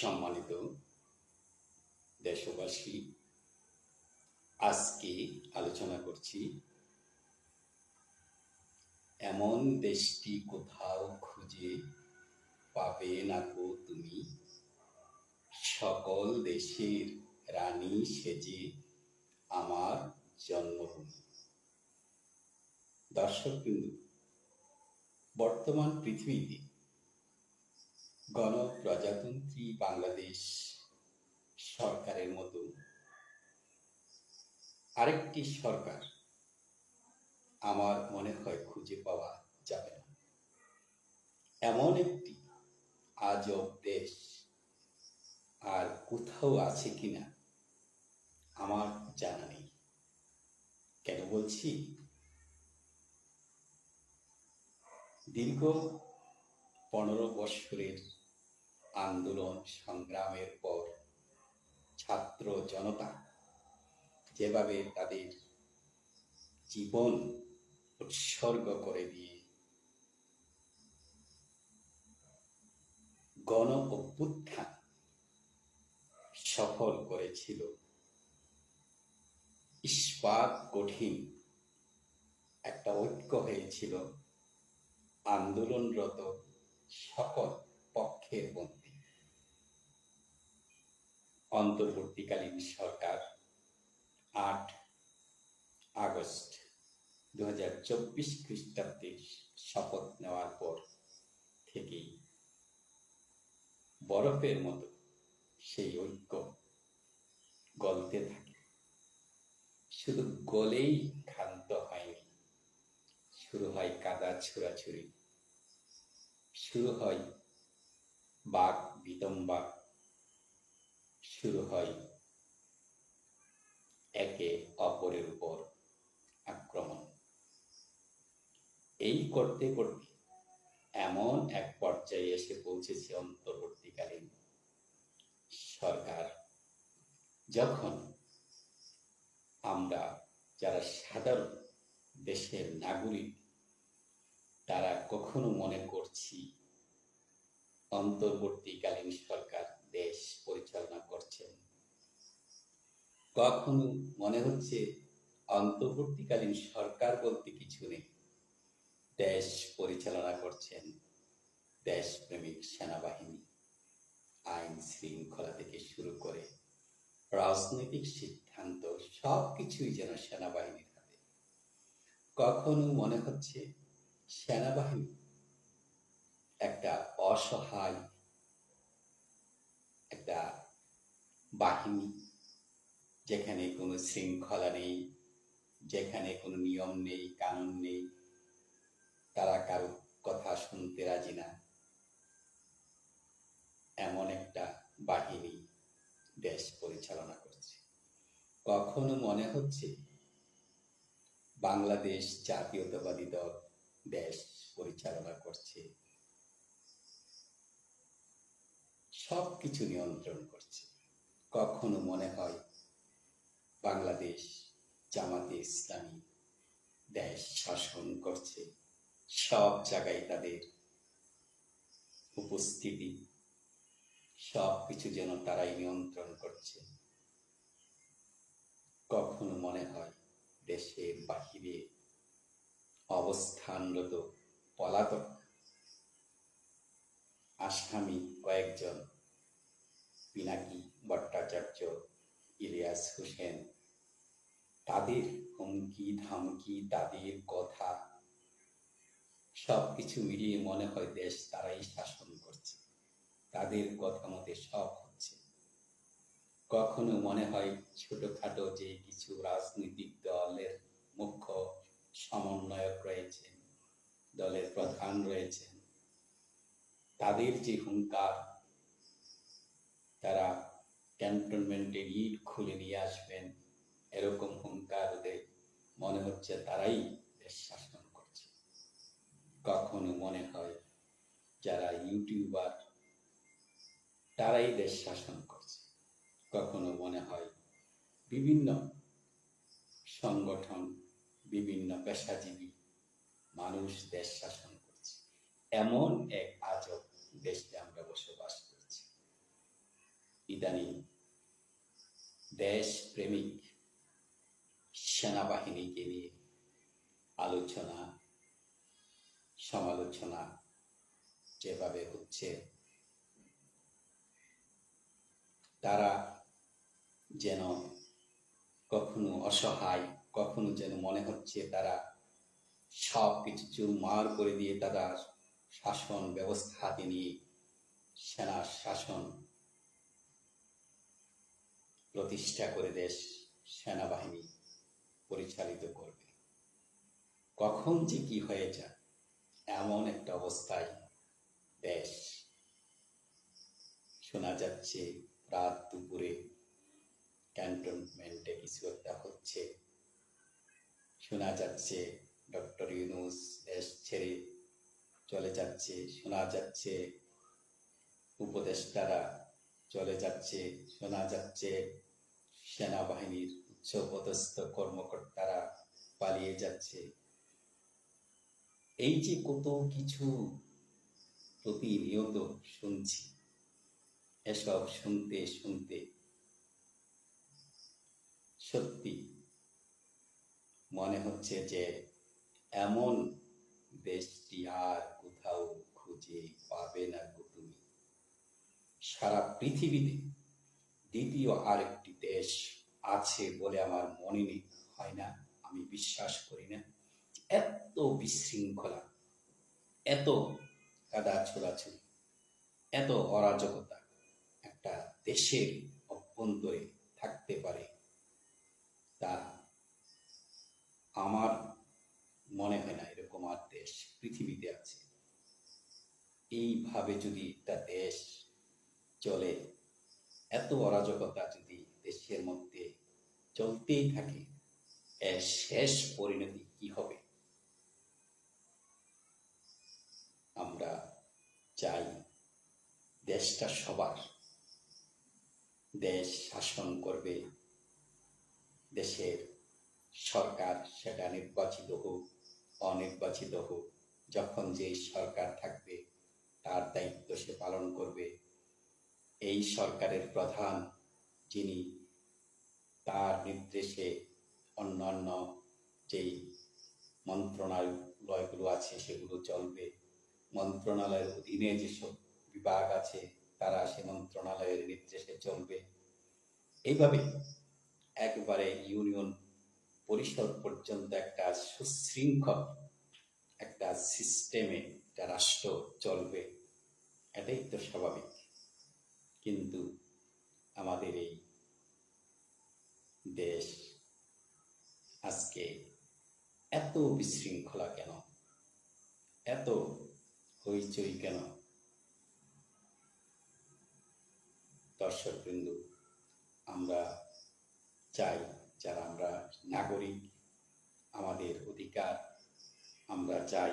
সম্মানিত দেশবাসী, আজকে আলোচনা করছি এমন দেশটি কোথাও খুঁজে পাবে না গো তুমি? সকল দেশের রানী সেজে আমার জন্মভূমি। দর্শক বর্তমান পৃথিবীতে গণপ্রজাতন্ত্রী বাংলাদেশ সরকারের মতো আরেকটি সরকার আমার মনে হয় খুঁজে পাওয়া যাবে না। এমন একটি আজব দেশ আর কোথাও আছে কিনা আমার জানা নেই। কেন বলছি? দীর্ঘ পনেরো বৎসরের আন্দোলন সংগ্রামের পর ছাত্র জনতা যেভাবে তাদের জীবন উৎসর্গ করে দিয়ে গণ অভ্যুত্থান সফল করেছিল, ইস্পাত কঠিন একটা ঐক্য হয়েছিল, আন্দোলনরত সকল পক্ষের মধ্যে। অন্তর্বর্তীকালীন সরকার আট আগস্ট দু হাজার চব্বিশ খ্রিস্টাব্দে শপথ নেওয়ার পর থেকেই বরফের মতো সেই ঐক্য গলতে থাকে। শুধু গলেই ক্ষান্ত হয়নি, শুরু হয় কাদা ছোড়াছুরি শুরু হয় বাঘ বিতম্বা শুরু হয় একে অপরের উপর আক্রমণ। এই করতে করতে এমন এক পর্যায়ে এসে পৌঁছেছে অন্তর্বর্তীকালীন সরকার। যখন আমরা যারা সাধারণ দেশের নাগরিক, তারা কখনো মনে করছি অন্তর্বর্তীকালীন সরকার দেশ পরিচালনা করছেন। কখনো মনে হচ্ছে অন্তর্বর্তীকালীন সরকার বলতে কিছু নেই। দেশ পরিচালনা করছেন দেশপ্রেমিক সেনাবাহিনী, আইন শৃঙ্খলা থেকে শুরু করে রাজনৈতিক সিদ্ধান্ত সব কিছুই যেন সেনাবাহিনীর হাতে। কখনো মনে হচ্ছে সেনাবাহিনী একটা অসহায়, একটা বাহিনী, যেখানে কোনো শৃঙ্খলা নেই, যেখানে কোনো নিয়ম নেই, কানুন নেই, তারা কারও কথা শুনতে রাজি না। এমন একটা বাহিনী দেশ পরিচালনা করছে। কখনো মনে হচ্ছে বাংলাদেশ জাতীয়তাবাদী দল দেশ পরিচালনা করছে? সব কিছু নিয়ন্ত্রণ করছে। কখনো মনে হয় বাংলাদেশ জামাতে ইসলামী দেশ শাসন করছে। সব জায়গায় তাদের উপস্থিতি সব কিছু যেন তারাই নিয়ন্ত্রণ করছে। কখনো মনে হয় দেশের বাহিরে অবস্থানরত পলাতক আসামি কয়েকজন পিনাকি ভট্টাচার্য, ইলিয়াস হোসেন, তাদের হুমকি, ধামকি, তাদের কথা সব কিছু মিলিয়ে মনে হয় দেশ তারাই শাসন করছে। তাদের কথা মতে সব হচ্ছে। কখনো মনে হয় ছোটখাটো যে কিছু রাজনৈতিক দলের মুখ্য সমন্বয়ক রয়েছেন, দলের প্রধান রয়েছেন। তাদের যে হুঙ্কার তারা ক্যান্টনমেন্টে ইট খুলে নিয়ে আসবেন, এরকম হুঙ্কার ওদের মনে হচ্ছে তারাই দেশ শাসন করছে। কখনো মনে হয় যারা ইউটিউবার, তারাই দেশ শাসন করছে। কখনো মনে হয় বিভিন্ন সংগঠন, বিভিন্ন পেশাজীবী মানুষ দেশ শাসন করছে। এমন এক আজব দেশে আমরা বসবাস দেশ প্রেমিক সেনাবাহিনীকে নিয়ে আলোচনা, সমালোচনা যেভাবে হচ্ছে, তারা যেন কখনো অসহায়, কখনো যেন মনে হচ্ছে তারা সব কিছু চুরমার করে দিয়ে তারা শাসন ব্যবস্থা নিয়ে সেনা শাসন প্রতিষ্ঠা করে দেশ সেনাবাহিনী পরিচালিত করবে। কখন যে কি হয়ে যায় এমন একটা অবস্থায় দেশ। শোনা যাচ্ছে রাত দুপুরে ক্যান্টনমেন্টে কিছু একটা হচ্ছে। শোনা যাচ্ছে ডক্টর ইউনুস দেশ ছেড়ে চলে যাচ্ছে। শোনা যাচ্ছে উপদেষ্টারা চলে যাচ্ছে। শোনা যাচ্ছে সেনাবাহিনীর উচ্চপদস্থ কর্মকর্তারা পালিয়ে যাচ্ছে। এই যে কত কিছু প্রতিনিয়ত শুনছি, এসব শুনতে শুনতে সত্যি মনে হচ্ছে যে এমন দেশটি আর কোথাও খুঁজে পাবে না তুমি। সারা পৃথিবীতে দ্বিতীয় আরেকটি দেশ আছে বলে আমার মনে নেই। হয় না? আমি বিশ্বাস করি না। এত বিশৃঙ্খলা, এত কাদা ছোড়াছুড়ি এত অরাজকতা একটা দেশের অভ্যন্তরে থাকতে পারে তা আমার মনে হয় না এরকম আর দেশ পৃথিবীতে আছে। এইভাবে যদি একটা দেশ চলে এত অরাজকতা যদি দেশের মধ্যে চলতেই থাকে, এর শেষ পরিণতি কি হবে? আমরা চাই দেশটা সবার। দেশ শাসন করবে। দেশের সরকার সেটা নির্বাচিত হোক, অনির্বাচিত হোক, যখন যে সরকার থাকবে, তার দায়িত্ব সে পালন করবে। এই সরকারের প্রধান, যিনি তার নির্দেশে অন্যান্য যেই মন্ত্রণালয়গুলো আছে, সেগুলো চলবে। মন্ত্রণালয়ের অধীনে যেসব বিভাগ আছে, তারা সে মন্ত্রণালয়ের নির্দেশে চলবে। এইভাবে একবারে ইউনিয়ন পরিষদ পর্যন্ত একটা সুশৃঙ্খল, একটা সিস্টেমে একটা রাষ্ট্র চলবে। এটাই তো স্বাভাবিক। কিন্তু আমাদের এই দেশ আজকে এত বিশৃঙ্খলা কেন? এত হইচই কেন? দর্শকবৃন্দ, আমরা চাই যারা আমরা নাগরিক, আমাদের অধিকার, আমরা চাই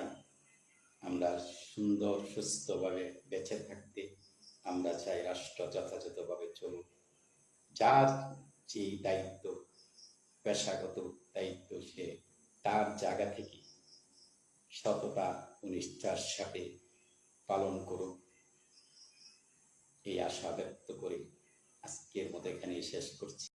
আমরা সুন্দর, সুস্থভাবে বেঁচে থাকতে আমরা চাই রাষ্ট্র যথাযথভাবে চলুক। যার যে দায়িত্ব, পেশাগত দায়িত্ব সে, তার জায়গা থেকে সততা, নিষ্ঠার সাথে পালন করুক। এই আশা ব্যক্ত করে আজকের মতো এখানেই শেষ করছি।